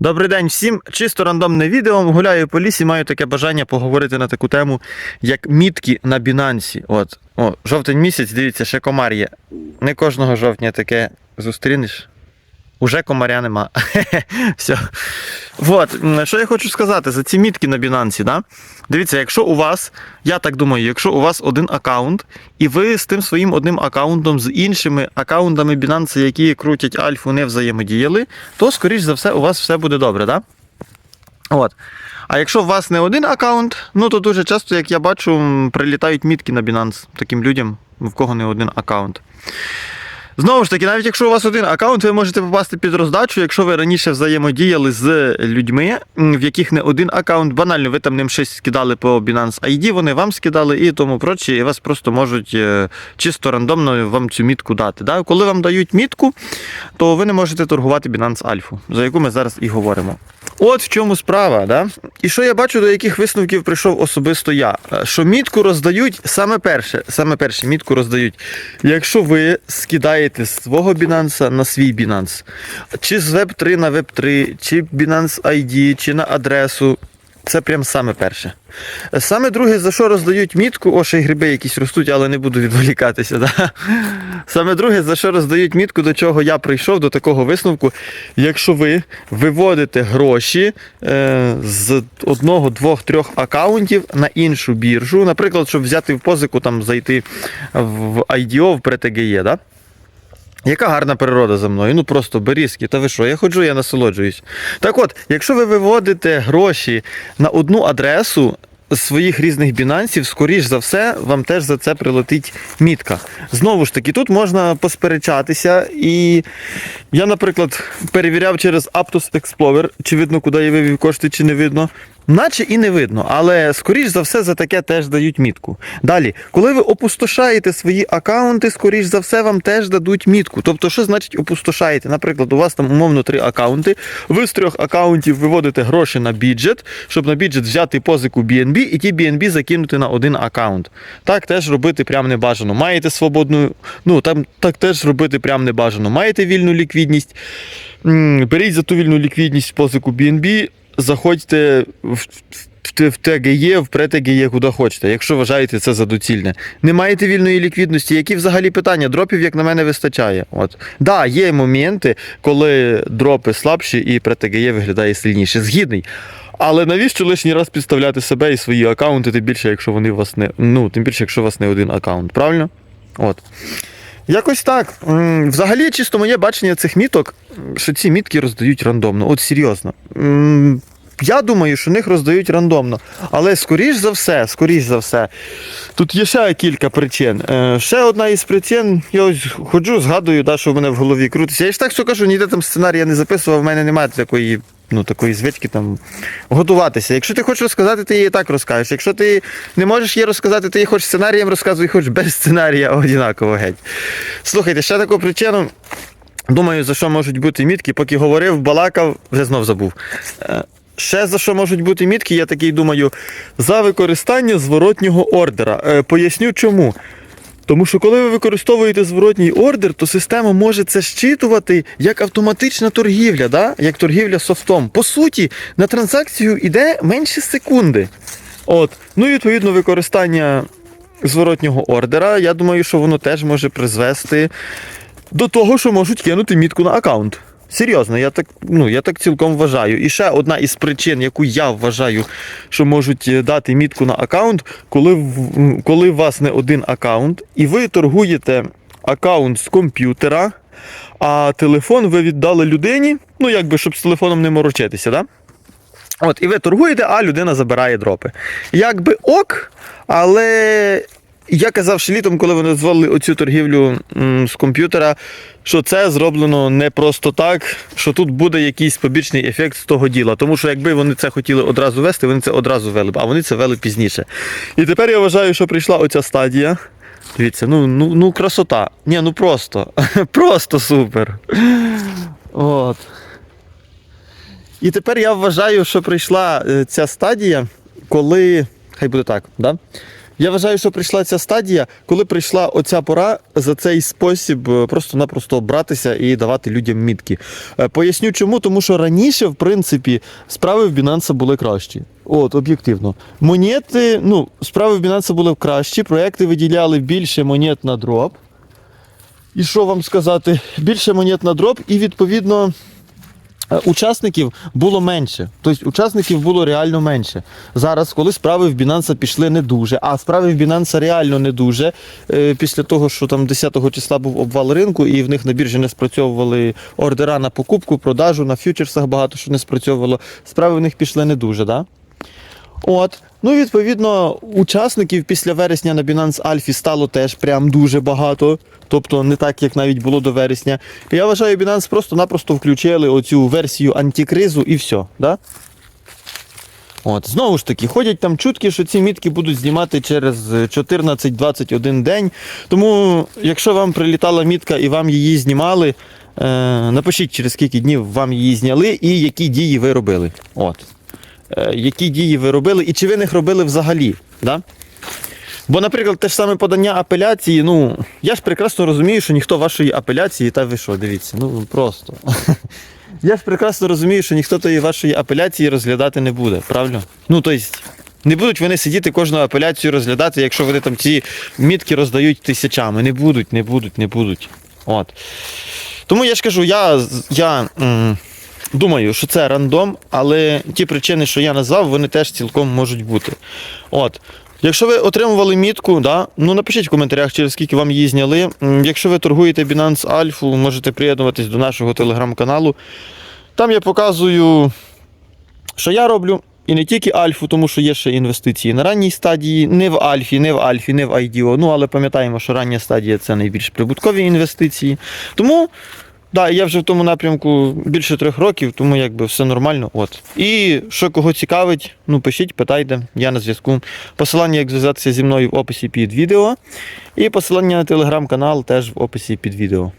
Добрий день всім. Чисто рандомне відео. Гуляю по лісі, маю таке бажання поговорити на таку тему, як мітки на Бінансі. От, о, жовтень місяць, дивіться, ще комар є. Не кожного жовтня таке зустрінеш. Уже комаря нема. Все. От, що я хочу сказати за ці мітки на Binance, да? Дивіться, якщо у вас, я так думаю, якщо у вас один аккаунт, і ви з тим своїм одним аккаунтом з іншими аккаунтами Binance, які крутять альфу, не взаємодіяли, то, скоріш за все, у вас все буде добре, да? От. А якщо у вас не один аккаунт, ну то дуже часто, як я бачу, прилітають мітки на Binance таким людям, в кого не один аккаунт. Знову ж таки, навіть якщо у вас один аккаунт, ви можете попасти під роздачу, якщо ви раніше взаємодіяли з людьми, в яких не один аккаунт, банально, ви там ним щось скидали по Binance ID, вони вам скидали і тому проче, і вас просто можуть е, чисто рандомно вам цю мітку дати. Да? Коли вам дають мітку, то ви не можете торгувати Binance Альфу, за яку ми зараз і говоримо. От в чому справа, да? І що я бачу, до яких висновків прийшов особисто я. Е, Що мітку роздають саме перше, саме перше мітку роздають, якщо ви скидаєте з свого Binance на свій Binance, чи з Web3 на Web3, чи Binance ID, чи на адресу. Це прям саме перше. Саме друге, за що роздають мітку, о, ще й гриби якісь ростуть, але не буду відволікатися. Да? Саме друге, за що роздають мітку, до чого я прийшов, до такого висновку. Якщо ви виводите гроші е, з одного, двох, трьох акаунтів на іншу біржу, наприклад, щоб взяти в позику, там зайти в IDO, в PRTGE, да? Яка гарна природа за мною. Ну просто берізки, та ви що, я ходжу, я насолоджуюсь. Так от, якщо ви виводите гроші на одну адресу з своїх різних бінансів, скоріш за все, вам теж за це прилетить мітка. Знову ж таки, тут можна посперечатися. І я, наприклад, перевіряв через Aptos Explorer, чи видно, куди я вивів кошти, чи не видно. Наче і не видно, але скоріш за все за таке теж дають мітку. Далі, коли ви опустошаєте свої акаунти, скоріш за все вам теж дадуть мітку. Тобто, що значить опустошаєте? Наприклад, у вас там умовно три акаунти. Ви з трьох акаунтів виводите гроші на бюджет, щоб на бюджет взяти позику BNB і ті BNB закинути на один акаунт. Так теж робити прям не бажано. Маєте свободну, ну там так теж робити прям не бажано. Маєте вільну ліквідність. Беріть за ту вільну ліквідність позику BNB, заходьте в, в, ТГЄ, в претГЄ, куди хочете, якщо вважаєте це за доцільне. Не маєте вільної ліквідності, які взагалі питання? Дропів, як на мене, вистачає. От. Да, є моменти, коли дропи слабші і претГЄ виглядає сильніше. Згідний. Але навіщо лишній раз підставляти себе і свої аккаунти, тим більше, якщо вони у вас не. Ну, тим більше, якщо у вас не один аккаунт, правильно? От. Якось так. Взагалі, чисто моє бачення цих міток, що ці мітки роздають рандомно. От серйозно. Я думаю, що них роздають рандомно. Але скоріш за все, скоріш за все, тут є ще кілька причин. Е, Ще одна із причин, я ось ходжу, згадую, да, що в мене в голові крутиться. Я ж так що кажу, ніде там сценарія не записував, в мене немає такої. Ну, такої звички там готуватися. Якщо ти хочеш розказати, ти її так розкажеш. Якщо ти не можеш її розказати, ти її хоч сценарієм розказуй, хоч без сценарія однаково геть. Слухайте, ще таку причину. Думаю, за що можуть бути мітки, поки говорив, балакав, вже знов забув. Е, Ще за що можуть бути мітки, я такий думаю, за використання зворотнього ордера. Е, Поясню чому. Тому що коли ви використовуєте зворотній ордер, то система може це щитувати як автоматична торгівля, да? як торгівля софтом. По суті, на транзакцію йде менше секунди. От. Ну і відповідно використання зворотнього ордера, я думаю, що воно теж може призвести до того, що можуть кинути мітку на аккаунт. Серйозно, я так, ну, я так цілком вважаю. І ще одна із причин, яку я вважаю, що можуть е, дати мітку на аккаунт, коли, коли у вас не один аккаунт, і ви торгуєте аккаунт з комп'ютера, а телефон ви віддали людині, ну якби щоб з телефоном не морочитися, да? От, і ви торгуєте, а людина забирає дропи. Якби ок, але я казав ще літом, коли вони дозволили оцю торгівлю з комп'ютера, що це зроблено не просто так, що тут буде якийсь побічний ефект з того діла. Тому що якби вони це хотіли одразу вести, вони це одразу вели б, а вони це вели пізніше. І тепер я вважаю, що прийшла оця стадія. Дивіться, ну, ну, ну красота. Ні, ну просто. Просто супер. От. І тепер я вважаю, що прийшла е, ця стадія, коли. Хай буде так, да? Я вважаю, що прийшла ця стадія, коли прийшла оця пора за цей спосіб е, просто-напросто братися і давати людям мітки. Е, Поясню чому, тому що раніше, в принципі, справи в Binance були кращі. От, об'єктивно. Монети, ну, справи в Binance були кращі, проекти виділяли більше монет на дроп. І що вам сказати? Більше монет на дроп, і відповідно. Е, Учасників було менше, тобто учасників було реально менше. Зараз, коли справи в Binance пішли не дуже, а справи в Binance реально не дуже. е, Після того, що там 10-го числа був обвал ринку, і в них на біржі не спрацьовували ордера на покупку, продажу, на фьючерсах багато що не спрацьовувало. Справи в них пішли не дуже, да? От. Ну, відповідно, учасників після вересня на Binance Alpha стало теж прям дуже багато. Тобто не так, як навіть було до вересня. Я вважаю, Binance просто-напросто включили оцю версію антикризу і все. Да? От, знову ж таки, ходять там чутки, що ці мітки будуть знімати через 14-21 день. Тому, якщо вам прилітала мітка і вам її знімали, е, напишіть, через скільки днів вам її зняли і які дії ви робили. От. Е, які дії ви робили і чи ви них робили взагалі. Да? Бо, наприклад, те ж саме подання апеляції, ну, я ж прекрасно розумію, що ніхто вашої апеляції, та ви що, дивіться, ну просто. Я ж прекрасно розумію, що ніхто тої вашої апеляції розглядати не буде, правильно? Ну, тобто, не будуть вони сидіти кожну апеляцію розглядати, якщо вони там ці мітки роздають тисячами. Не будуть, не будуть, не будуть. От. Тому я ж кажу, я, я думаю, що це рандом, але ті причини, що я назвав, вони теж цілком можуть бути. От. Якщо ви отримували мітку, да, ну напишіть в коментарях, через скільки вам її зняли. Якщо ви торгуєте Binance Alpha, можете приєднуватись до нашого телеграм-каналу. Там я показую, що я роблю. І не тільки альфу, тому що є ще інвестиції на ранній стадії, не в альфі, не в альфі, не в IDO. Ну, але пам'ятаємо, що рання стадія це найбільш прибуткові інвестиції. Тому, да, я вже в тому напрямку більше трьох років, тому якби все нормально. От. І що кого цікавить, ну пишіть, питайте, я на зв'язку. Посилання, як зв'язатися зі мною в описі під відео. І посилання на телеграм-канал теж в описі під відео.